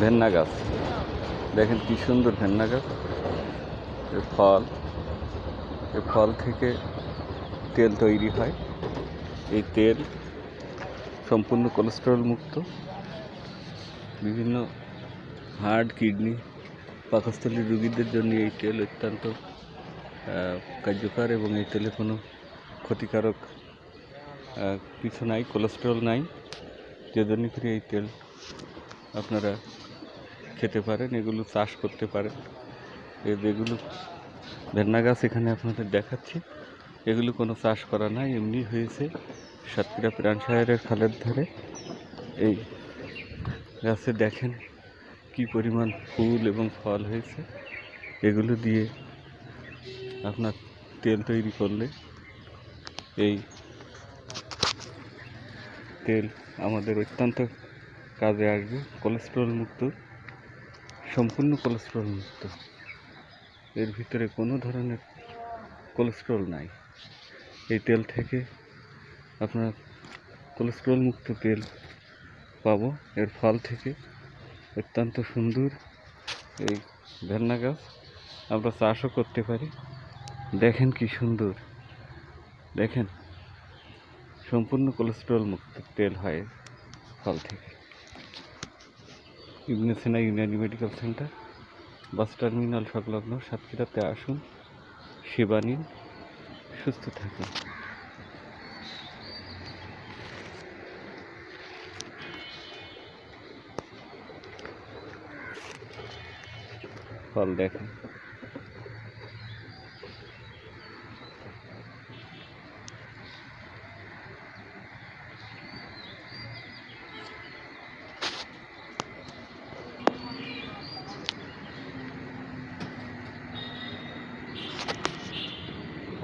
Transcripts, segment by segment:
ভেন্না গাছ। দেখেন কি সুন্দর ভেন্না গাছ। এর ফল এই ফল থেকে তেল তৈরি হয়। এই তেল সম্পূর্ণ কোলেস্টেরল মুক্ত। বিভিন্ন হার্ট, কিডনি পাকস্থলীর রুগীদের জন্য এই তেল অত্যন্ত কার্যকর এবং এই তেলে কোনো ক্ষতিকারক কিছু নাই কোলেস্টেরল নাই। যে জন্য করে এই তেল আপনারা খেতে পারেন, এগুলো চাষ করতে পারেন। এই যেগুলো ভেন্না গাছ এখানে আপনাদের দেখাচ্ছি। এগুলো কোনো চাষ করা নাই, এমনি হয়েছে। সাতক্ষীরা প্রাণ সাহেবের খালের ধারে। এই গাছে দেখেন কি পরিমাণ ফুল এবং ফল হয়েছে। এগুলো দিয়ে আপনার তেল তৈরি করলে এই তেল আমাদের অত্যন্ত কাজে আসবে। কোলেস্ট্রল মুক্ত সম্পূর্ণ কোলেস্ট্রল মুক্ত। এর ভিতরে কোনো ধরনের কোলেস্ট্রল নাই। এই তেল থেকে আপনার কোলেস্ট্রল মুক্ত তেল পাবো। এর ফল থেকে অত্যন্ত সুন্দর এই ভেন্না গাছ আমরা চাষও করতে পারি। দেখেন কি সুন্দর। দেখেন, সম্পূর্ণ কোলেস্ট্রল মুক্ত তেল হয় ফল থেকে। Ibn Sina Unani medical centre, bus terminal সংলগ্ন সাতক্ষীরাতে আসুন, সেবা নিন, সুস্থ থাকুন। ফল দেখেন।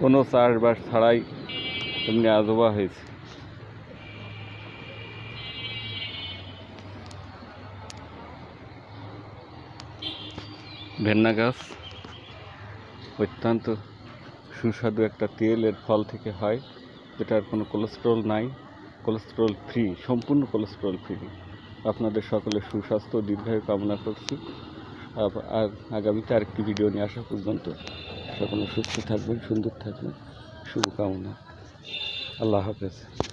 কোনো চাষবাস ছাড়াই এমনি আজোবা হয়েছে। ভেন্না গাছ অত্যন্ত সুস্বাদু একটা তেল এর ফল থেকে হয়, যেটার কোনো কোলেস্ট্রল নাই কোলেস্ট্রল ফ্রি সম্পূর্ণ কোলেস্ট্রল ফ্রি আপনাদের সকলের সুস্বাস্থ্য দীর্ঘায়ু কামনা করছি। আর আগামীতে আরেকটি ভিডিও নিয়ে আসা পর্যন্ত সকলে সুস্থ থাকবেন সুন্দর থাকবেন। শুভকামনা। আল্লাহ হাফেজ।